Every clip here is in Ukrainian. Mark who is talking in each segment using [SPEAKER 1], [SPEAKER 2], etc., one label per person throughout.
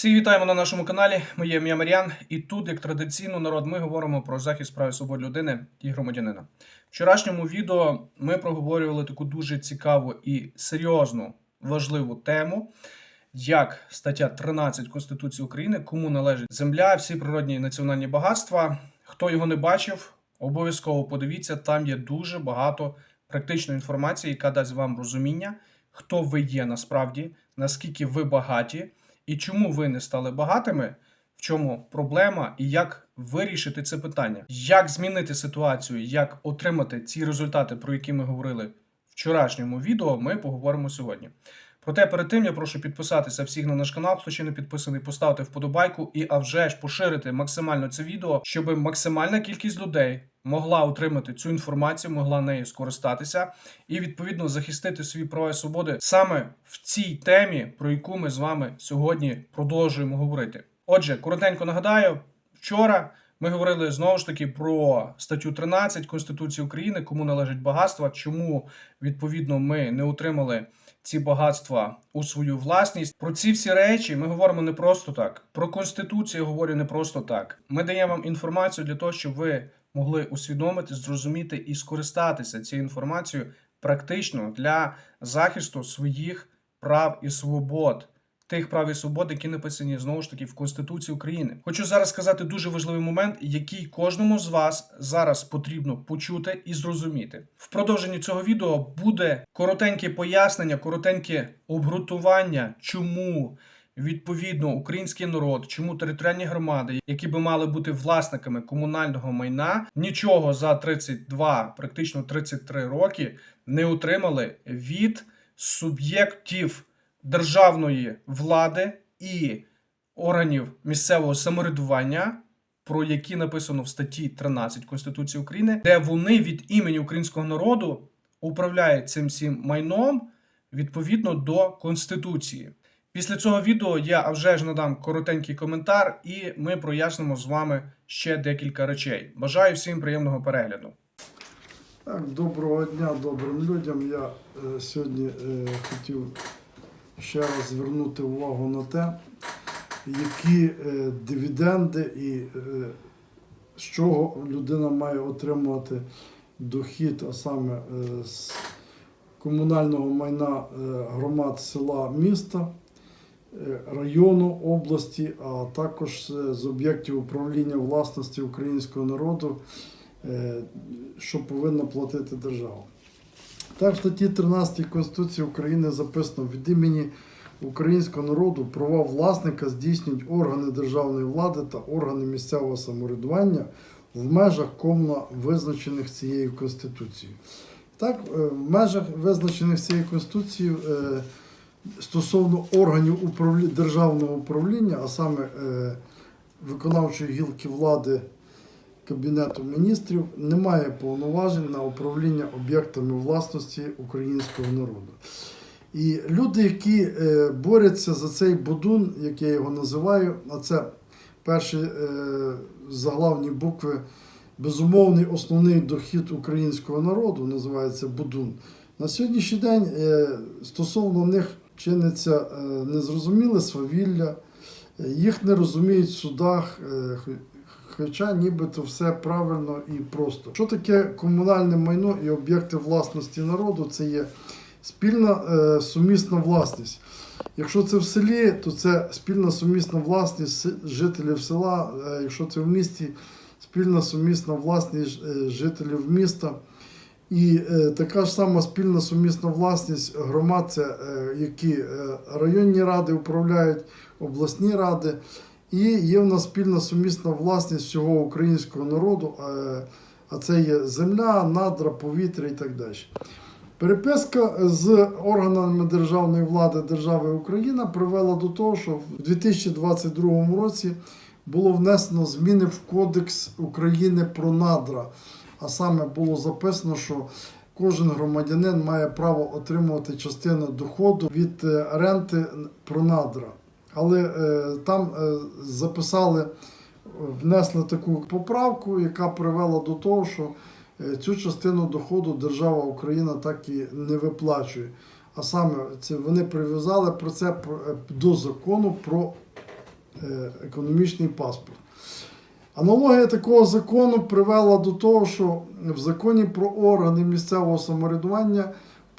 [SPEAKER 1] Всіх вітаємо на нашому каналі. Моє ім'я Мар'ян, і тут, як традиційно, народ, ми говоримо про захист прав і свобод людини і громадянина. В вчорашньому відео ми проговорювали таку дуже цікаву і серйозну важливу тему, як стаття 13 Конституції України, кому належить земля, всі природні і національні багатства. Хто його не бачив, обов'язково подивіться, там є дуже багато практичної інформації, яка дасть вам розуміння, хто ви є насправді, наскільки ви багаті і чому ви не стали багатими, в чому проблема, і як вирішити це питання, як змінити ситуацію, як отримати ці результати, про які ми говорили в вчорашньому відео, ми поговоримо сьогодні. Проте перед тим я прошу підписатися всіх на наш канал, хто ще не підписаний, поставити вподобайку і а вже ж поширити максимально це відео, щоб максимальна кількість людей могла отримати цю інформацію, могла нею скористатися і відповідно захистити свої права і свободи саме в цій темі, про яку ми з вами сьогодні продовжуємо говорити. Отже, коротенько нагадаю, вчора. Ми говорили знову ж таки про статтю 13 Конституції України, кому належить багатства, чому відповідно ми не отримали ці багатства у свою власність. Про ці всі речі ми говоримо не просто так. Про конституцію я говорю не просто так. Ми даємо вам інформацію для того, щоб ви могли усвідомити, зрозуміти і скористатися цією інформацією практично для захисту своїх прав і свобод. Тих прав і свобод, які написані знову ж таки в Конституції України. Хочу зараз сказати дуже важливий момент, який кожному з вас зараз потрібно почути і зрозуміти. В продовженні цього відео буде коротеньке пояснення, коротеньке обґрунтування, чому відповідно український народ, чому територіальні громади, які би мали бути власниками комунального майна, нічого за 32, практично 33 роки не отримали від суб'єктів державної влади і органів місцевого самоврядування, про які написано в статті 13 Конституції України, де вони від імені українського народу управляють цим всім майном відповідно до Конституції. Після цього відео я вже ж надам коротенький коментар, і ми прояснимо з вами ще декілька речей. Бажаю всім приємного перегляду.
[SPEAKER 2] Так, доброго дня добрим людям. Я е, сьогодні е, хотів ще раз звернути увагу на те, які е, дивіденди і е, з чого людина має отримувати дохід, а саме е, з комунального майна громад села міста. Району області, а також з об'єктів управління власності українського народу, що повинна платити держава. Так, в статті 13 Конституції України записано від імені українського народу права власника здійснюють органи державної влади та органи місцевого самоврядування в межах комна визначених цією Конституцією. Так, е, в межах визначених цією Конституцією е, стосовно органів управлі... державного управління, а саме е, виконавчої гілки влади Кабінету міністрів немає повноважень на управління об'єктами власності українського народу. І люди, які е, борються за цей будун, як я його називаю, а це перші е, заглавні букви, безумовний основний дохід українського народу, називається будун. На сьогоднішній день е, стосовно них чиниться незрозуміле свавілля, їх не розуміють в судах. Е, нібито все правильно і просто. Що таке комунальне майно і об'єкти власності народу? Це є спільна е, сумісна власність. Якщо це в селі, то це спільна сумісна власність жителів села. Е, якщо це в місті, спільна сумісна власність е, жителів міста. І е, така ж сама спільна сумісна власність громад, це е, які е, районні ради управляють, обласні ради. І є в нас спільна сумісна власність всього українського народу, а це є земля, надра, повітря і так далі. Переписка з органами державної влади держави Україна привела до того, що в 2022 році було внесено зміни в Кодекс України про надра. А саме було записано, що кожен громадянин має право отримувати частину доходу від е, ренти про надра. Але е, там е, записали, внесли таку поправку, яка привела до того, що е, цю частину доходу держава Україна так і не виплачує. А саме це вони прив'язали про це е, до закону про е, економічний паспорт. Аналогія такого закону привела до того, що в законі про органи місцевого самоврядування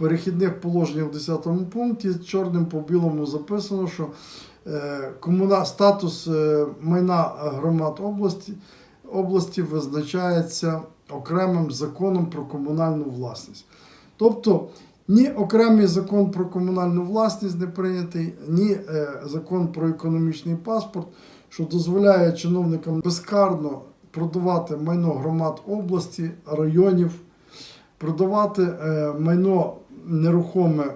[SPEAKER 2] перехідних положеннях в 10 пункті чорним по білому записано, що е, комуна, статус е, майна громад області, області визначається окремим законом про комунальну власність. Тобто ні окремий закон про комунальну власність не прийнятий, ні е, закон про економічний паспорт, що дозволяє чиновникам безкарно продавати майно громад області, районів, продавати майно нерухоме е,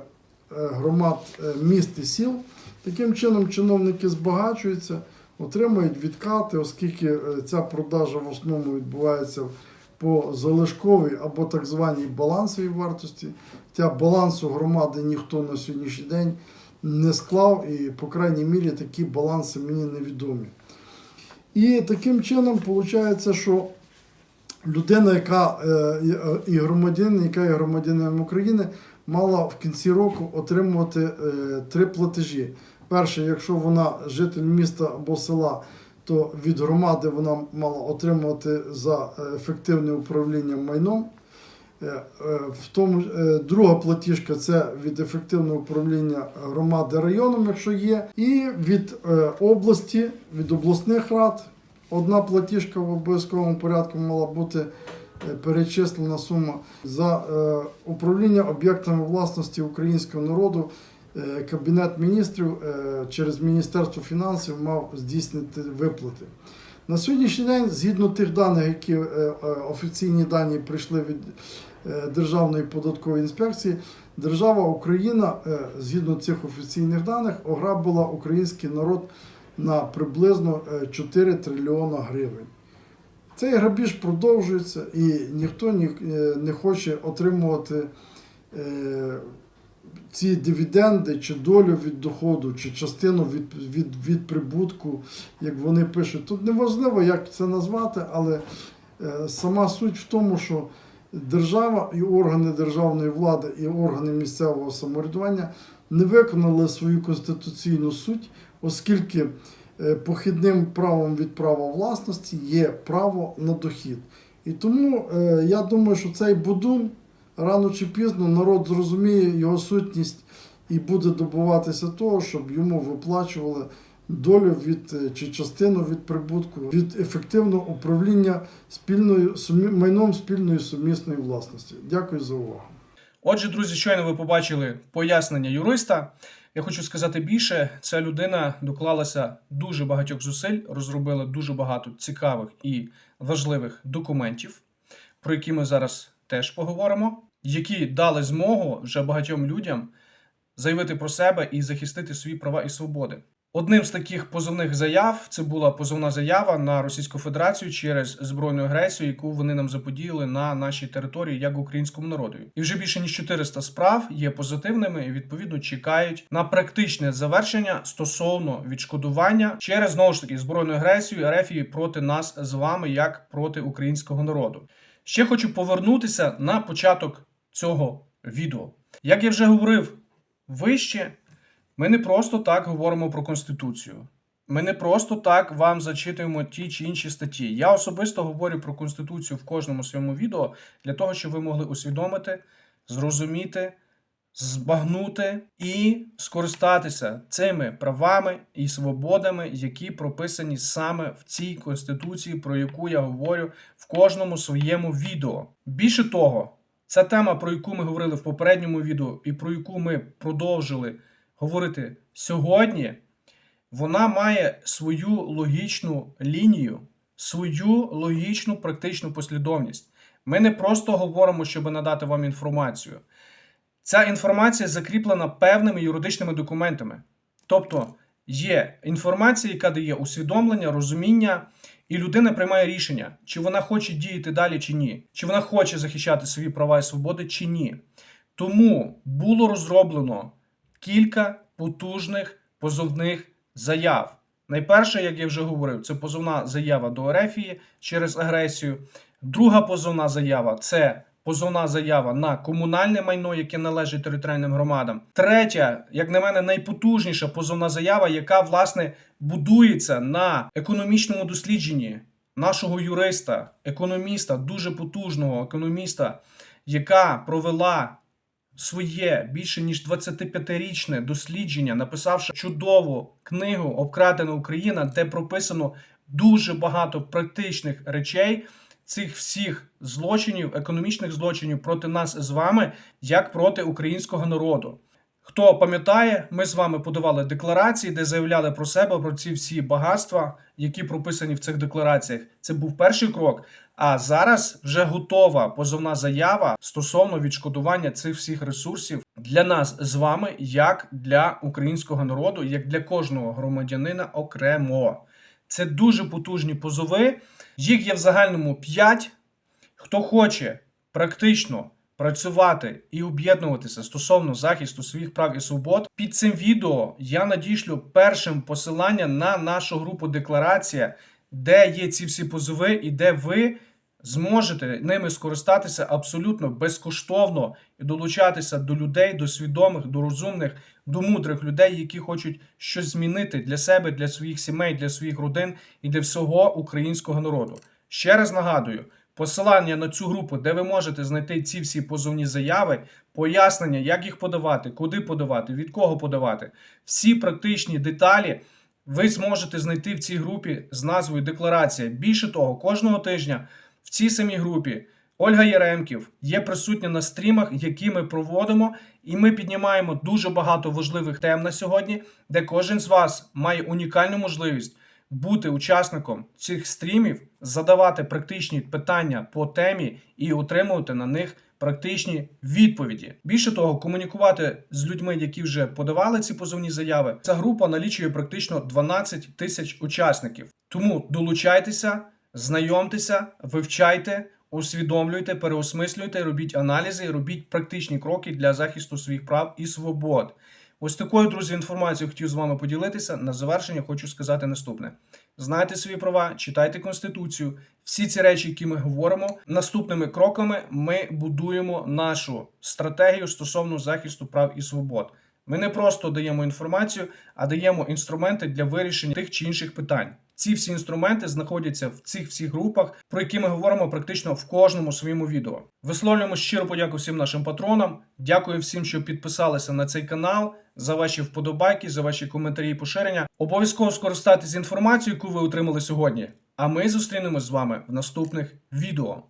[SPEAKER 2] громад е, міст і сіл. Таким чином чиновники збагачуються, отримують відкати, оскільки е, ця продажа в основному відбувається по залишковій або так званій балансовій вартості. Хоча балансу громади ніхто на сьогоднішній день не склав, і, по крайній мірі, такі баланси мені невідомі. І таким чином виходить, що людина, яка і громадянин, яка є громадянином України, мала в кінці року отримувати е, три платежі. Перше, якщо вона житель міста або села, то від громади вона мала отримувати за ефективне управління майном. Е, е, В тому, друга платіжка це від ефективного управління громади районом, якщо є, і від області, від обласних рад. Одна платіжка в обов'язковому порядку мала бути перечислена сума за е, управління об'єктами власності українського народу. Е, Кабінет міністрів е, через Міністерство фінансів мав здійснити виплати. На сьогоднішній день, згідно тих даних, які е, е, офіційні дані прийшли від е, Державної податкової інспекції, держава Україна, е, згідно цих офіційних даних, ограбила український народ на приблизно е, 4 трильйона гривень. Цей грабіж продовжується і ніхто е, не хоче отримувати е, ці дивіденди чи долю від доходу, чи частину від, від, від прибутку, як вони пишуть. Тут неважливо, як це назвати, але е, сама суть в тому, що держава і органи державної влади, і органи місцевого самоврядування не виконали свою конституційну суть, оскільки похідним правом від права власності є право на дохід. І тому е, я думаю, що цей будун рано чи пізно народ зрозуміє його сутність і буде добуватися того, щоб йому виплачували долю від е, чи частину від прибутку від ефективного управління спільною майном спільної сумісної власності. Дякую за увагу.
[SPEAKER 1] Отже, друзі, щойно ви побачили пояснення юриста. Я хочу сказати більше, ця людина доклалася дуже багатьох зусиль, розробила дуже багато цікавих і важливих документів, про які ми зараз теж поговоримо, які дали змогу вже багатьом людям заявити про себе і захистити свої права і свободи. Одним з таких позовних заяв це була позовна заява на Російську Федерацію через збройну агресію, яку вони нам заподіяли на нашій території як українському народу. І вже більше ніж 400 справ є позитивними і відповідно чекають на практичне завершення стосовно відшкодування через знову ж таки збройну агресію Ерефії проти нас з вами, як проти українського народу. Ще хочу повернутися на початок цього відео. Як я вже говорив вище, ми не просто так говоримо про Конституцію. Ми не просто так вам зачитуємо ті чи інші статті. Я особисто говорю про Конституцію в кожному своєму відео для того, щоб ви могли усвідомити, зрозуміти, збагнути і скористатися цими правами і свободами, які прописані саме в цій конституції, про яку я говорю в кожному своєму відео. Більше того, ця тема, про яку ми говорили в попередньому відео, і про яку ми продовжили говорити сьогодні, вона має свою логічну лінію, свою логічну практичну послідовність. Ми не просто говоримо, щоб надати вам інформацію. Ця інформація закріплена певними юридичними документами. Тобто є інформація, яка дає усвідомлення, розуміння, і людина приймає рішення, чи вона хоче діяти далі, чи ні, чи вона хоче захищати свої права і свободи, чи ні. Тому було розроблено кілька потужних позовних заяв. Найперше, як я вже говорив, це позовна заява до Ерефії через агресію. Друга позовна заява це позовна заява на комунальне майно, яке належить територіальним громадам. Третя, як на мене, найпотужніша позовна заява, яка власне будується на економічному дослідженні нашого юриста, економіста, дуже потужного економіста, яка провела своє більше ніж 25-річне дослідження, написавши чудову книгу Обкрадена Україна, де прописано дуже багато практичних речей цих всіх злочинів, економічних злочинів проти нас з вами, як проти українського народу. Хто пам'ятає, ми з вами подавали декларації, де заявляли про себе про ці всі багатства, які прописані в цих деклараціях. Це був перший крок. А зараз вже готова позовна заява стосовно відшкодування цих всіх ресурсів для нас з вами, як для українського народу, як для кожного громадянина окремо. Це дуже потужні позови. Їх є в загальному 5. Хто хоче практично працювати і об'єднуватися стосовно захисту своїх прав і свобод, під цим відео я надішлю першим посилання на нашу групу Декларація, де є ці всі позови, і де ви зможете ними скористатися абсолютно безкоштовно і долучатися до людей, до свідомих, до розумних, до мудрих людей, які хочуть щось змінити для себе, для своїх сімей, для своїх родин і для всього українського народу. Ще раз нагадую. Посилання на цю групу, де ви можете знайти ці всі позовні заяви, пояснення, як їх подавати, куди подавати, від кого подавати. Всі практичні деталі ви зможете знайти в цій групі з назвою Декларація. Більше того, кожного тижня в цій самій групі Ольга Яремків є присутня на стрімах, які ми проводимо, і ми піднімаємо дуже багато важливих тем на сьогодні, де кожен з вас має унікальну можливість бути учасником цих стрімів, задавати практичні питання по темі і отримувати на них практичні відповіді. Більше того, комунікувати з людьми, які вже подавали ці позовні заяви. Ця група налічує практично 12 тисяч учасників. Тому долучайтеся, знайомтеся, вивчайте. Усвідомлюйте, переосмислюйте, робіть аналізи, робіть практичні кроки для захисту своїх прав і свобод. Ось такою, друзі, інформацією хотів з вами поділитися. На завершення хочу сказати наступне: знайте свої права, читайте конституцію. Всі ці речі, які ми говоримо, наступними кроками ми будуємо нашу стратегію стосовно захисту прав і свобод. Ми не просто даємо інформацію, а даємо інструменти для вирішення тих чи інших питань. Ці всі інструменти знаходяться в цих всіх групах, про які ми говоримо практично в кожному своєму відео. Висловлюємо щиро подяку всім нашим патронам. Дякую всім, що підписалися на цей канал, за ваші вподобайки, за ваші коментарі і поширення. Обов'язково скористатись інформацією, яку ви отримали сьогодні. А ми зустрінемось з вами в наступних відео.